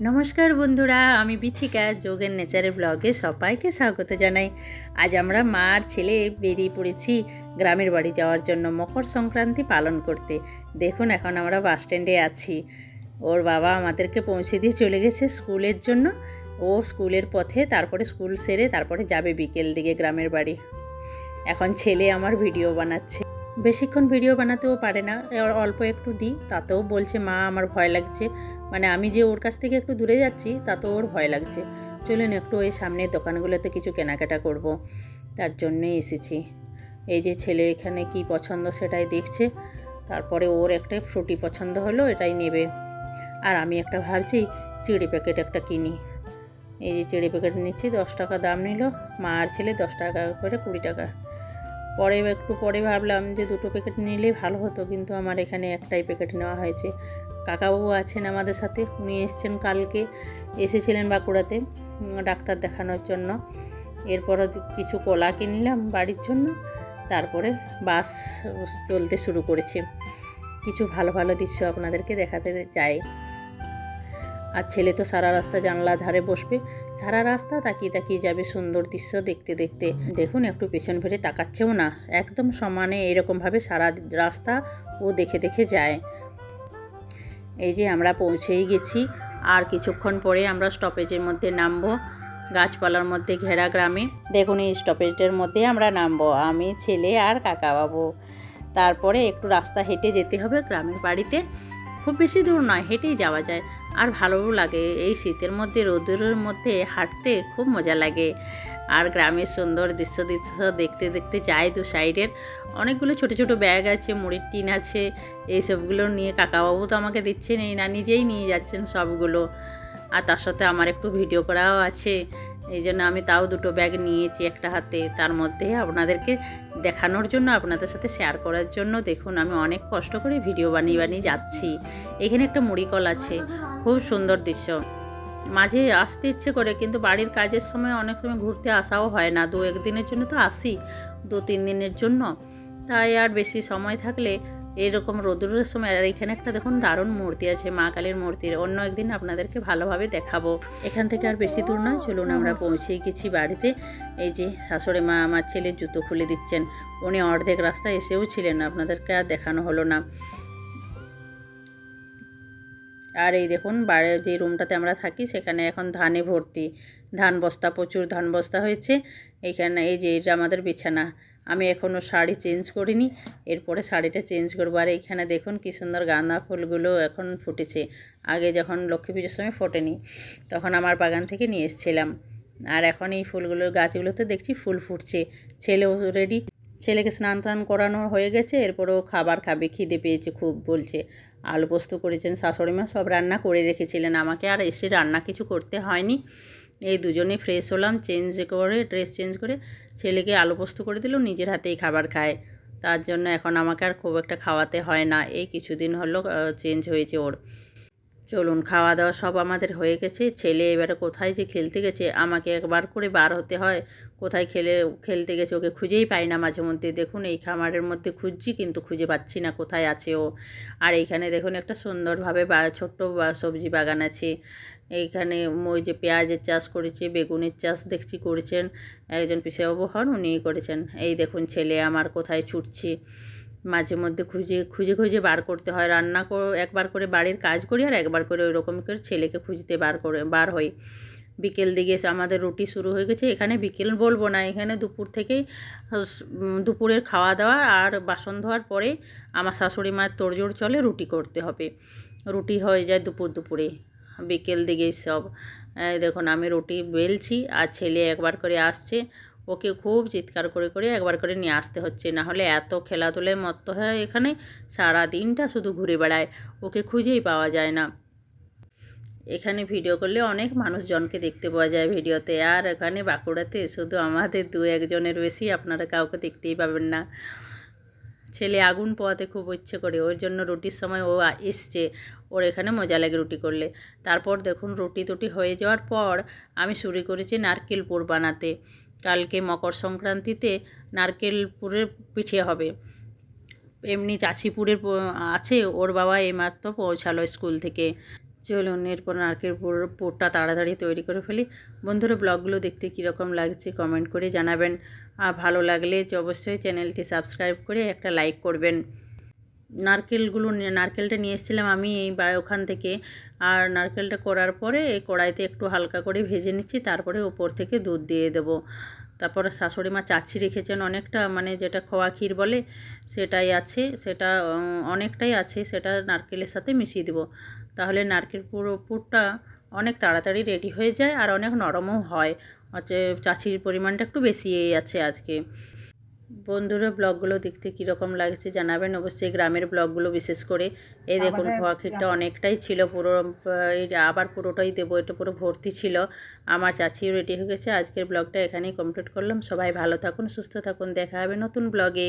নমস্কার বন্ধুরা, আমি বিথিকা যোগের নেচারের ব্লগে সবাইকে স্বাগত জানাই। আজ আমরা মা আর ছেলে বেরিয়ে পড়েছি গ্রামের বাড়ি যাওয়ার জন্য মকর সংক্রান্তি পালন করতে। দেখুন, এখন আমরা বাস স্ট্যান্ডে আছি। ওর বাবা আমাদেরকে পৌঁছে দিয়ে চলে গেছে স্কুলের জন্য। ও স্কুলের পথে, তারপরে স্কুল সেরে তারপরে যাবে বিকেল দিকে গ্রামের বাড়ি। এখন ছেলে আমার ভিডিও বানাচ্ছে। বেশিক্ষণ ভিডিও বানাতেও পারে না এর অল্প একটু দিই, তাতেও বলছে, মা, আমার ভয় লাগছে। মানে আমি যে ওর কাছ থেকে একটু দূরে যাচ্ছি, তাতেও ওর ভয় লাগছে। চলুন একটু ওই সামনের দোকানগুলোতে কিছু কেনাকাটা করব। তার জন্যই এসেছি। এই যে ছেলে এখানে কি পছন্দ সেটাই দেখছে। তারপরে ওর একটা ফ্রুটি পছন্দ হলো, এটাই নেবে। আর আমি একটা ভাবছি, চিড়ি প্যাকেট একটা কিনি। এই যে চিড়ি প্যাকেট নিচ্ছি, দশ টাকা দাম নিল। মা আর ছেলে দশ টাকা করে কুড়ি টাকা। পরে একটু পরে ভাবলাম যে দুটো প্যাকেট নিলেই ভালো হতো, কিন্তু আমার এখানে একটাই প্যাকেট নেওয়া হয়েছে। কাকাবাবু আছেন আমাদের সাথে, উনি এসছেন কালকে, এসেছিলেন বাঁকুড়াতে ডাক্তার দেখানোর জন্য। এরপরও কিছু কলা কিনলাম বাড়ির জন্য, তারপরে বাস চলতে শুরু করেছে। কিছু ভালো ভালো দৃশ্য আপনাদেরকে দেখাতে চাই। আর ছেলে তো সারা রাস্তা জানলা ধারে বসবে। সারা রাস্তা তাকিয়ে তাকিয়ে যাবে সুন্দর দৃশ্য দেখতে দেখতে। দেখুন, একটু পেছন ফিরে তাকাচ্ছেও না। একদম সমানে এরকমভাবে সারা রাস্তা ও দেখে দেখে যায়। এই যে আমরা পৌঁছেই গেছি। আর কিছুক্ষণ পরে আমরা স্টপেজের মধ্যে নামবো। গাছপালার মধ্যে ঘেরা গ্রামে। দেখুন, এই স্টপেজের মধ্যে আমরা নামবো। আমি, ছেলে আর কাকাবাবু। তারপরে একটু রাস্তা হেঁটে যেতে হবে গ্রামের বাড়িতে। খুব বেশি দূর নয়, হেঁটেই যাওয়া যায়। আর ভালোও লাগে। এই শীতের মধ্যে রোদের মধ্যে হাঁটতে খুব মজা লাগে। আর গ্রামের সুন্দর দৃশ্য দৃশ্য দেখতে দেখতে যাই দু সাইডের অনেকগুলো ছোট ছোট ব্যাগ আছে, মুড়ির টিন আছে। এইসবগুলো নিয়ে কাকাবাবু তো আমাকে দিচ্ছেন এই না, নিজেই নিয়ে যাচ্ছেন সবগুলো। আর তার সাথে আমার একটু ভিডিও করাও আছে। এই জন্য আমি তাও দুটো ব্যাগ নিয়েছি একটা হাতে। তার মধ্যে আপনাদেরকে দেখানোর জন্য, আপনাদের সাথে শেয়ার করার জন্য দেখুন, আমি অনেক কষ্ট করে ভিডিও বানিয়ে বানিয়ে যাচ্ছি। এখানে একটা মুড়িকল আছে, খুব সুন্দর দৃশ্য। মাঝে আসতে ইচ্ছে করে, কিন্তু বাড়ির কাজের সময় অনেক সময় ঘুরতে আসাও হয় না। দু একদিনের জন্য তো আসি দু তিন দিনের জন্য। তাই আর বেশি সময় থাকলে এরকম রোদ্রের সময়, আর এখানে একটা দেখুন দারুণ মূর্তি আছে, মা কালীর মূর্তির। অন্য একদিন আপনাদেরকে ভালোভাবে দেখাবো। এখান থেকে আর বেশি দূর নয়, চলুন আমরা পৌঁছে গেছি বাড়িতে। এই যে শাশুড়ি মা আমার ছেলে জুতো খুলে দিচ্ছেন। উনি অর্ধেক রাস্তায় এসেও ছিলেন আপনাদেরকে আর দেখানো হলো না। আর এই দেখুন, বাড়ি যে রুমটাতে আমরা থাকি, সেখানে এখন ধানে ভর্তি। ধান বস্তা, প্রচুর ধান বস্তা হয়েছে। এখানে এই যে এটা আমাদের বিছানা। আমি এখনও শাড়ি চেঞ্জ করিনি, এরপরে শাড়িটা চেঞ্জ করব। আর এইখানে দেখুন কী সুন্দর গাঁদা ফুলগুলো এখন ফুটেছে। আগে যখন লক্ষ্মী পুজোর সময় ফোটেনি, তখন আমার বাগান থেকে নিয়ে এসেছিলাম। আর এখন এই ফুলগুলো, গাছগুলোতে দেখছি ফুল ফুটছে। ছেলেও রেডি ছেলেকে স্নান টান করানো হয়ে গেছে, এরপরেও খাবার খাবে, খিদে পেয়েছে, খুব বলছে। আলু পোস্ত করেছেন শাশুড়ি মা, সব রান্না করে রেখেছিলেন আমাকে, আর এসে রান্না কিছু করতে হয়নি। এই দুজনে ফ্রেশ হলাম চেঞ্জ করে ড্রেস চেঞ্জ করে ছেলেকে আলু পোস্ত করে দিল, নিজের হাতেই খাবার খায়। তার জন্য এখন আমাকে আর খুব একটা খাওয়াতে হয় না। এই কিছুদিন হলো চেঞ্জ হয়েছে ওর। চলুন খাওয়া দাওয়া সব আমাদের হয়ে গেছে। ছেলে এবারে কোথায় যে খেলতে গেছে, আমাকে একবার করে বার হতে হয়। কোথায় খেলে, খেলতে গেছে ওকে খুঁজেই পাই না মাঝে মধ্যে। দেখুন, এই খামারের মধ্যে খুঁজছি কিন্তু খুঁজে পাচ্ছি না কোথায় আছে ও। আর এইখানে দেখুন, একটা সুন্দরভাবে বা, ছোট্ট সবজি বাগান আছে। এইখানে ওই যে পেঁয়াজের চাষ করেছে, বেগুনের চাষ দেখছি করেছেন। একজন পিসেবাবু হন, উনিই করেছেন। এই দেখুন, ছেলে আমার কোথায় ছুটছে। মাঝে মধ্যে খুঁজে খুঁজে খুঁজে বার করতে হয়। রান্না একবার করে বাড়ির কাজ করি আর একবার করে ওইরকম করে ছেলেকে খুঁজতে বার করে, বার হই। বিকেল দিকে আমাদের রুটি শুরু হয়ে গেছে। এখানে বিকেল বলব না, এখানে দুপুর থেকেই দুপুরের খাওয়া দাওয়া আর বাসন ধোয়ার পরে আমার শাশুড়ি মায়ের তোড়জোড় চলে রুটি করতে হবে। রুটি হয়ে যায় দুপুর দুপুরে। বিকেল দিকে সব দেখুন আমি রুটি বেলছি আর ছেলে একবার করে আসছে। ওকে খুব চিৎকার করে করে একবার করে নিয়ে আসতে হচ্ছে। না হলে এত খেলাধুলায় মত্ত হয় এখানে সারা দিনটা শুধু ঘুরে বেড়ায়, ওকে খুঁজেই পাওয়া যায় না। এখানে ভিডিও করলে অনেক মানুষজনকে দেখতে পাওয়া যায় ভিডিওতে। আর এখানে বাঁকুড়াতে শুধু আমাদের দু একজনের বেশি, আপনারা কাউকে দেখতেই পাবেন না। ছেলে আগুন পোয়াতে খুব ইচ্ছে করে, ওর জন্য রুটির সময় ও এসছে। ওর এখানে মজা লাগে রুটি করলে। তারপর দেখুন রুটি টুটি হয়ে যাওয়ার পর আমি শুরু করেছি নারকেল পুর বানাতে। কালকে মকর সংক্রান্তিতে নারকেল পুরের পিঠে হবে। এমনি চাচিপুরের আছে, ওর বাবা এইমাত্র পৌঁছালো স্কুল থেকে। চলুন, এরপর নারকেল পুর- পুরটা তাড়াতাড়ি তৈরি করে ফেলি। বন্ধুরা, ব্লগগুলো দেখতে কীরকম লাগছে কমেন্ট করে জানাবেন। আর ভালো লাগলে অবশ্যই চ্যানেলটি সাবস্ক্রাইব করে একটা লাইক করবেন। নারকেলগুলো নারকেলটা নিয়ে এসেছিলাম আমি এই ওখান থেকে। আর নারকেলটা করার পরে এই কড়াইতে একটু হালকা করে ভেজে নিচ্ছি, তারপরে ওপর থেকে দুধ দিয়ে দেবো। তারপরে শাশুড়ি মা চাচ্ছি রেখেছেন অনেকটা মানে যেটা খোয়া ক্ষীর বলে সেটাই আছে, সেটা অনেকটাই আছে, সেটা নারকেলের সাথে মিশিয়ে দেবো। তাহলে নারকেল পুরো, পুরটা অনেক তাড়াতাড়ি রেডি হয়ে যায় আর অনেক নরমও হয়। হচ্ছে চাচির পরিমাণটা একটু বেশি আছে আজকে। বন্ধুরা ব্লগগুলো দেখতে কীরকম লাগছে জানাবেন। অবশ্যই গ্রামের ব্লগগুলো বিশেষ করে। এই দেখুন খোয়া ক্ষীরটা অনেকটাই ছিল পুরো আবার পুরোটাই দেবো এটা পুরো ভর্তি ছিল। আমার চাচিও রেডি হয়ে গেছে আজকের ব্লগটা এখানেই কমপ্লিট করলাম। সবাই ভালো থাকুন সুস্থ থাকুন দেখা হবে নতুন ব্লগে।